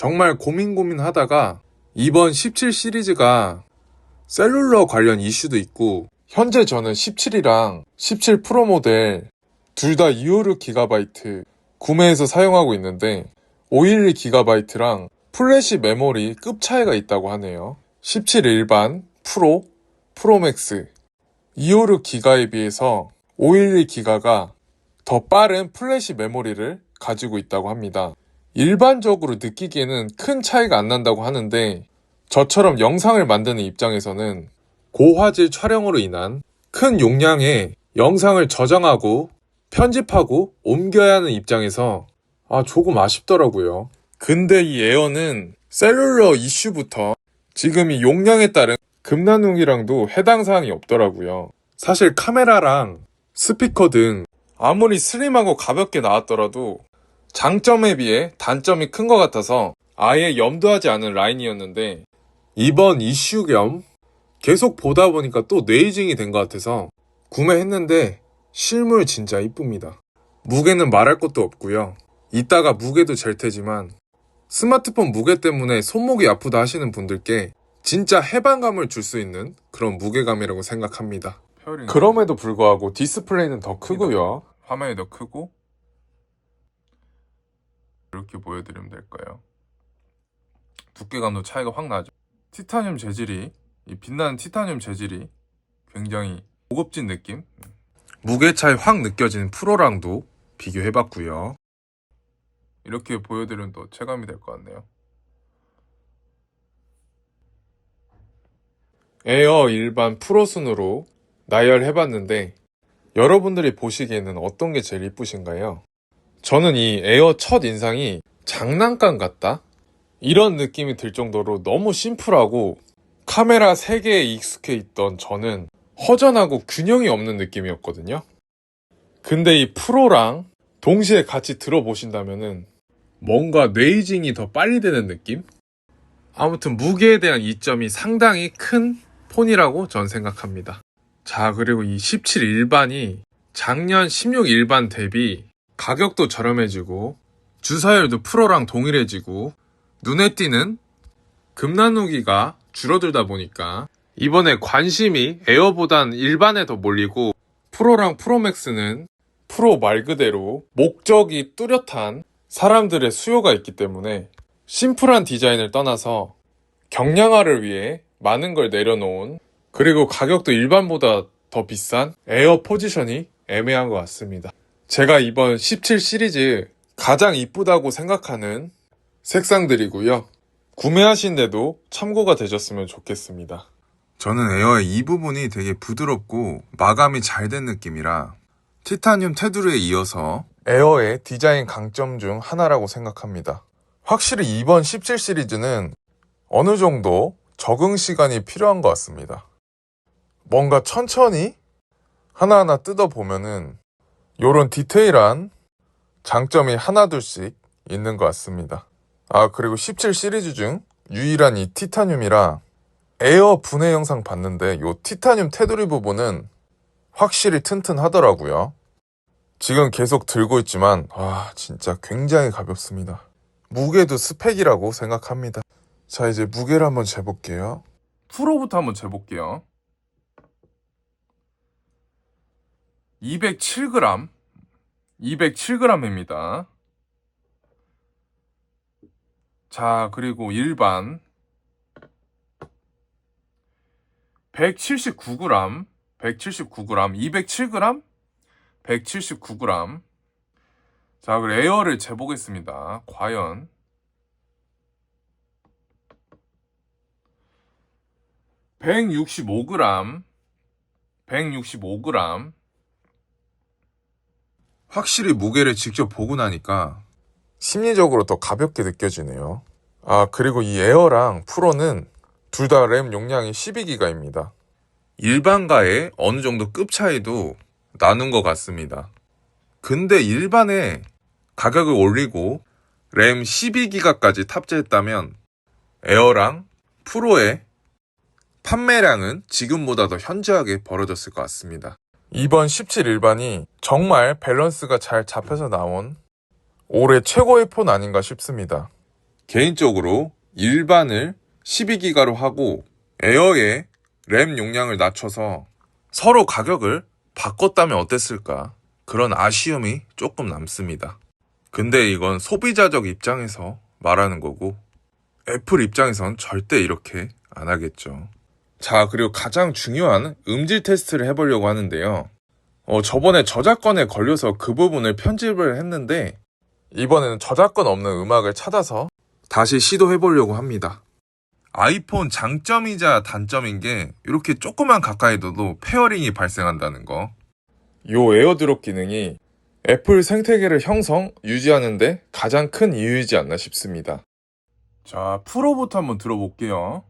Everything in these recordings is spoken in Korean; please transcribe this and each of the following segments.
정말 고민 고민하다가 이번 17 시리즈가 셀룰러 관련 이슈도 있고 현재 저는 17이랑 17 프로 모델 둘 다 256GB 구매해서 사용하고 있는데 512GB랑 플래시 메모리 급 차이가 있다고 하네요. 17 일반, 프로, 프로맥스 256 기가에 비해서 512 기가가 더 빠른 플래시 메모리를 가지고 있다고 합니다. 일반적으로 느끼기에는 큰 차이가 안 난다고 하는데 저처럼 영상을 만드는 입장에서는 고화질 촬영으로 인한 큰 용량의 영상을 저장하고 편집하고 옮겨야 하는 입장에서 아 조금 아쉽더라고요. 근데 이 에어는 셀룰러 이슈부터 지금 이 용량에 따른 금나눔이랑도 해당 사항이 없더라고요. 사실 카메라랑 스피커 등 아무리 슬림하고 가볍게 나왔더라도 장점에 비해 단점이 큰 것 같아서 아예 염두하지 않은 라인이었는데 이번 이슈 겸 계속 보다 보니까 또 뇌이징이 된 것 같아서 구매했는데 실물 진짜 이쁩니다. 무게는 말할 것도 없고요. 이따가 무게도 잴 테지만 스마트폰 무게 때문에 손목이 아프다 하시는 분들께 진짜 해방감을 줄 수 있는 그런 무게감이라고 생각합니다. 그럼에도 불구하고 디스플레이는 더 크고요. 화면이 더 크고 이렇게 보여드리면 될까요? 두께감도 차이가 확 나죠. 티타늄 재질이 이 빛나는 티타늄 재질이 굉장히 고급진 느낌. 무게 차이 확 느껴지는 프로랑도 비교해봤고요. 이렇게 보여드리면 또 체감이 될 것 같네요. 에어 일반 프로 순으로 나열해봤는데 여러분들이 보시기에는 어떤 게 제일 이쁘신가요? 저는 이 에어 첫 인상이 장난감 같다? 이런 느낌이 들 정도로 너무 심플하고 카메라 3개에 익숙해 있던 저는 허전하고 균형이 없는 느낌이었거든요. 근데 이 프로랑 동시에 같이 들어보신다면은 뭔가 뇌이징이 더 빨리 되는 느낌? 아무튼 무게에 대한 이점이 상당히 큰 폰이라고 전 생각합니다. 자, 그리고 이 17 일반이 작년 16 일반 대비 가격도 저렴해지고 주사율도 프로랑 동일해지고 눈에 띄는 금나누기가 줄어들다 보니까 이번에 관심이 에어보단 일반에 더 몰리고 프로랑 프로맥스는 프로 말 그대로 목적이 뚜렷한 사람들의 수요가 있기 때문에 심플한 디자인을 떠나서 경량화를 위해 많은 걸 내려놓은 그리고 가격도 일반보다 더 비싼 에어 포지션이 애매한 것 같습니다. 제가 이번 17 시리즈 가장 이쁘다고 생각하는 색상들이고요. 구매하신데도 참고가 되셨으면 좋겠습니다. 저는 에어의 이 부분이 되게 부드럽고 마감이 잘 된 느낌이라 티타늄 테두리에 이어서 에어의 디자인 강점 중 하나라고 생각합니다. 확실히 이번 17 시리즈는 어느 정도 적응 시간이 필요한 것 같습니다. 뭔가 천천히 하나하나 뜯어보면은 요런 디테일한 장점이 하나둘씩 있는 것 같습니다. 아, 그리고 17 시리즈 중 유일한 이 티타늄이라 에어 분해 영상 봤는데 요 티타늄 테두리 부분은 확실히 튼튼하더라고요. 지금 계속 들고 있지만 와 진짜 굉장히 가볍습니다. 무게도 스펙이라고 생각합니다. 자 이제 무게를 한번 재볼게요. 프로부터 한번 재볼게요. 207g, 207g입니다. 자, 그리고 일반 179g, 179g, 207g, 179g. 자, 그리고 에어를 재보겠습니다. 과연 165g, 165g. 확실히 무게를 직접 보고 나니까 심리적으로 더 가볍게 느껴지네요. 아 그리고 이 에어랑 프로는 둘 다 램 용량이 12기가입니다. 일반과의 어느 정도 급 차이도 나눈 것 같습니다. 근데 일반에 가격을 올리고 램 12기가까지 탑재했다면 에어랑 프로의 판매량은 지금보다 더 현저하게 벌어졌을 것 같습니다. 이번 17 일반이 정말 밸런스가 잘 잡혀서 나온 올해 최고의 폰 아닌가 싶습니다. 개인적으로 일반을 12기가로 하고 에어의 램 용량을 낮춰서 서로 가격을 바꿨다면 어땠을까? 그런 아쉬움이 조금 남습니다. 근데 이건 소비자적 입장에서 말하는 거고 애플 입장에선 절대 이렇게 안 하겠죠. 자, 그리고 가장 중요한 음질 테스트를 해보려고 하는데요. 어, 저번에 저작권에 걸려서 그 부분을 편집을 했는데 이번에는 저작권 없는 음악을 찾아서 다시 시도해보려고 합니다. 아이폰 장점이자 단점인 게 이렇게 조금만 가까이 둬도 페어링이 발생한다는 거. 요 에어드롭 기능이 애플 생태계를 형성, 유지하는데 가장 큰 이유이지 않나 싶습니다. 자, 프로부터 한번 들어볼게요.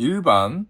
일반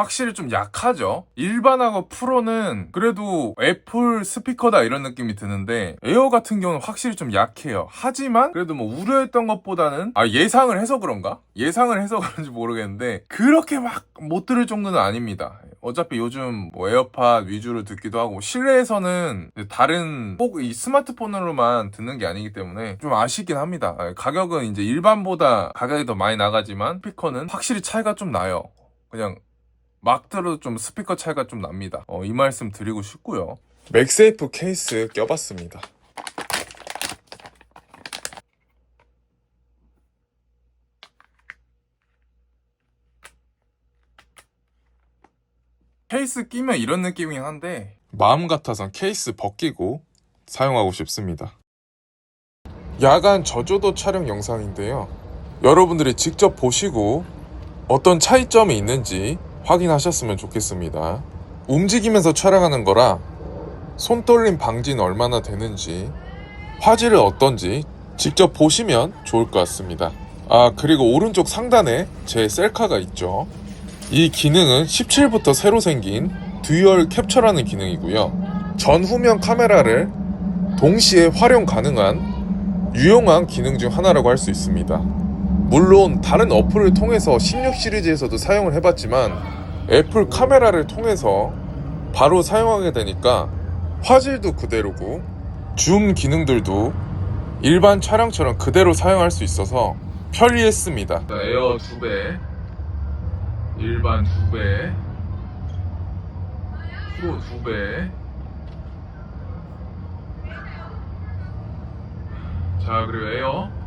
확실히 좀 약하죠. 일반하고 프로는 그래도 애플 스피커다 이런 느낌이 드는데 에어 같은 경우는 확실히 좀 약해요. 하지만 그래도 뭐 우려했던 것보다는 아 예상을 해서 그런가? 예상을 해서 그런지 모르겠는데 그렇게 막 못 들을 정도는 아닙니다. 어차피 요즘 뭐 에어팟 위주로 듣기도 하고 실내에서는 다른 꼭 이 스마트폰으로만 듣는 게 아니기 때문에 좀 아쉽긴 합니다. 아, 가격은 이제 일반보다 가격이 더 많이 나가지만 스피커는 확실히 차이가 좀 나요. 그냥 막 들어도 좀 스피커 차이가 좀 납니다. 어, 이 말씀 드리고 싶고요. 맥세이프 케이스 껴봤습니다. 케이스 끼면 이런 느낌이긴 한데 마음 같아선 케이스 벗기고 사용하고 싶습니다. 야간 저조도 촬영 영상인데요. 여러분들이 직접 보시고 어떤 차이점이 있는지 확인하셨으면 좋겠습니다. 움직이면서 촬영하는 거라 손떨림 방지는 얼마나 되는지 화질은 어떤지 직접 보시면 좋을 것 같습니다. 아, 그리고 오른쪽 상단에 제 셀카가 있죠. 이 기능은 17부터 새로 생긴 듀얼 캡처라는 기능이고요. 전 후면 카메라를 동시에 활용 가능한 유용한 기능 중 하나라고 할 수 있습니다. 물론 다른 어플을 통해서 16 시리즈에서도 사용을 해봤지만 애플 카메라를 통해서 바로 사용하게 되니까 화질도 그대로고 줌 기능들도 일반 촬영처럼 그대로 사용할 수 있어서 편리했습니다. 에어 2배 일반 2배 프로 2배 자 그리고 에어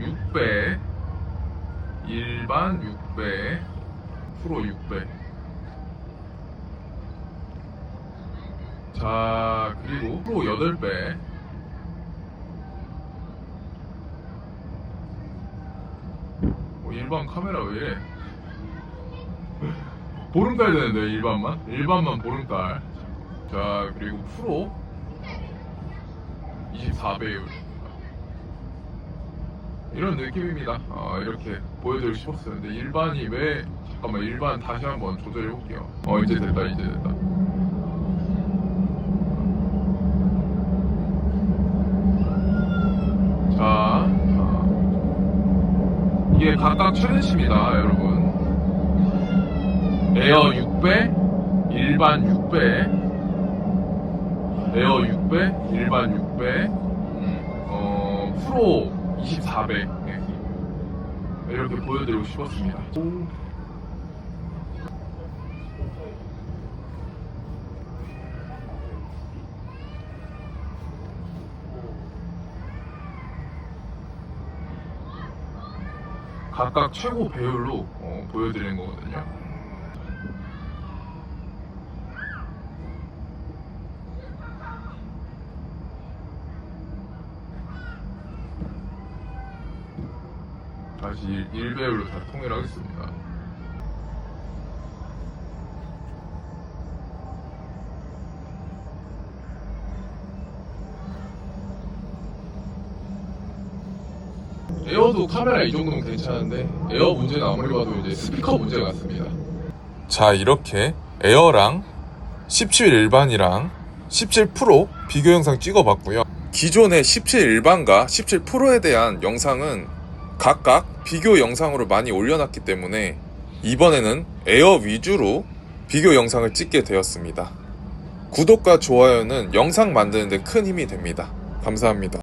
6배 일반 6배 프로 6배 자 그리고 프로 8배 뭐 어, 일반 카메라 왜 이래? 보름달 되는데 일반만? 일반만 보름달. 자 그리고 프로. 24배율. 이런 느낌입니다. 어, 이렇게 보여드리고 싶었어요. 근데 일반이 왜 잠깐만 일반 다시 한번 조절해 볼게요. 어 이제 됐다 이제 됐다. 자, 어, 이게 각각 최대치입니다, 여러분. 에어 6배, 일반 6배, 에어 6배, 일반 6배, 어, 프로 24배. 예. 이렇게 보여드리고 싶었습니다. 각각 최고 배율로 어, 보여드리는 거거든요. 다시 1배율로 다 통일하겠습니다. 에어도 카메라 이 정도면 괜찮은데 에어 문제는 아무리 봐도 이제 스피커 문제 같습니다. 자, 이렇게 에어랑 17 일반이랑 17 프로 비교 영상 찍어봤고요. 기존의 17 일반과 17 프로에 대한 영상은 각각 비교 영상으로 많이 올려놨기 때문에 이번에는 에어 위주로 비교 영상을 찍게 되었습니다. 구독과 좋아요는 영상 만드는데 큰 힘이 됩니다. 감사합니다.